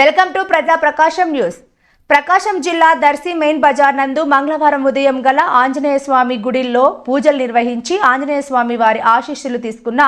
Welcome to ప్రజా ప్రకాశం news. ప్రకాశం జిల్లా Darsi main Bazar నందు మంగళవారం ఉదయం గల ఆంజనేయ స్వామి గుడిలో పూజలు నిర్వహించి ఆంజనేయ స్వామి వారి ఆశీస్సులు తీసుకున్న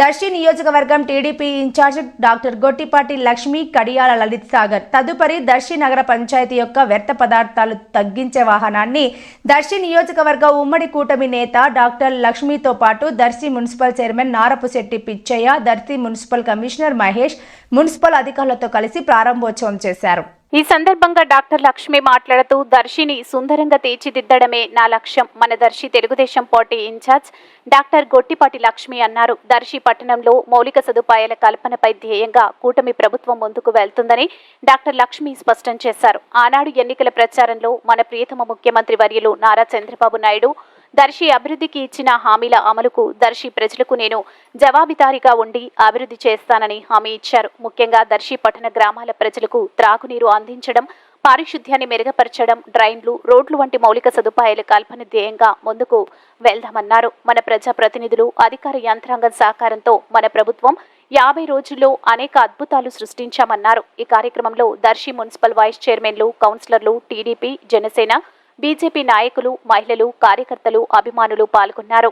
దర్శి నియోజకవర్గం TDP in charge doctor Gottipati Lakshmi Kadiyala Lalit Sagar. తదుపరి దర్శి నగర పంచాయతీ యొక్క వ్యర్థ పదార్థాలు తగ్గించే వాహనాన్ని దర్శి నియోజకవర్గ ఉమ్మడి కూటమి నేత డాక్టర్ లక్ష్మితో పాటు Darsi municipal chairman Narapusetti Pichaiah Darsi municipal commissioner Mahesh municipal అధికారులతో కలిసి ప్రారంభోత్సవం చేశారు. ఈ సందర్భంగా డాక్టర్ లక్ష్మి మాట్లాడుతూ దర్శిని సుందరంగా తీర్చిదిద్దడమే నా లక్ష్యం మన Darsi Telugudesam party in charge doctor Gottipati Lakshmi అన్నారు. దర్శి పట్టణంలో మౌలిక సదుపాయాల కల్పనపై ధ్యేయంగా కూటమి ప్రభుత్వం ముందుకు వెళ్తుందని డాక్టర్ లక్ష్మి స్పష్టం చేశారు. ఆనాడు ఎన్నికల ప్రచారంలో మన ప్రియతమ ముఖ్యమంత్రి వర్యులు నారా చంద్రబాబు నాయుడు దర్శి అభివృద్ధికి ఇచ్చిన హామీల అమలుకు దర్శి ప్రజలకు నేను జవాబుదారీగా ఉండి అభివృద్ధి చేస్తానని హామీ ఇచ్చారు. ముఖ్యంగా దర్శి పట్టణ గ్రామాల ప్రజలకు త్రాగునీరు అందించడం పారిశుద్ధ్యాన్ని మెరుగుపరచడం డ్రైన్లు రోడ్లు వంటి మౌలిక సదుపాయాల కల్పన ధ్యేయంగా ముందుకు వెళ్దామన్నారు. మన ప్రజా ప్రతినిధులు అధికార యంత్రాంగం సహకారంతో మన ప్రభుత్వం యాభై రోజుల్లో అనేక అద్భుతాలు సృష్టించామన్నారు. ఈ కార్యక్రమంలో దర్శి మున్సిపల్ వైస్ చైర్మన్లు కౌన్సిలర్లు టీడీపీ జనసేన బీజేపీ నాయకులు మహిళలు కార్యకర్తలు అభిమానులు పాల్గొన్నారు.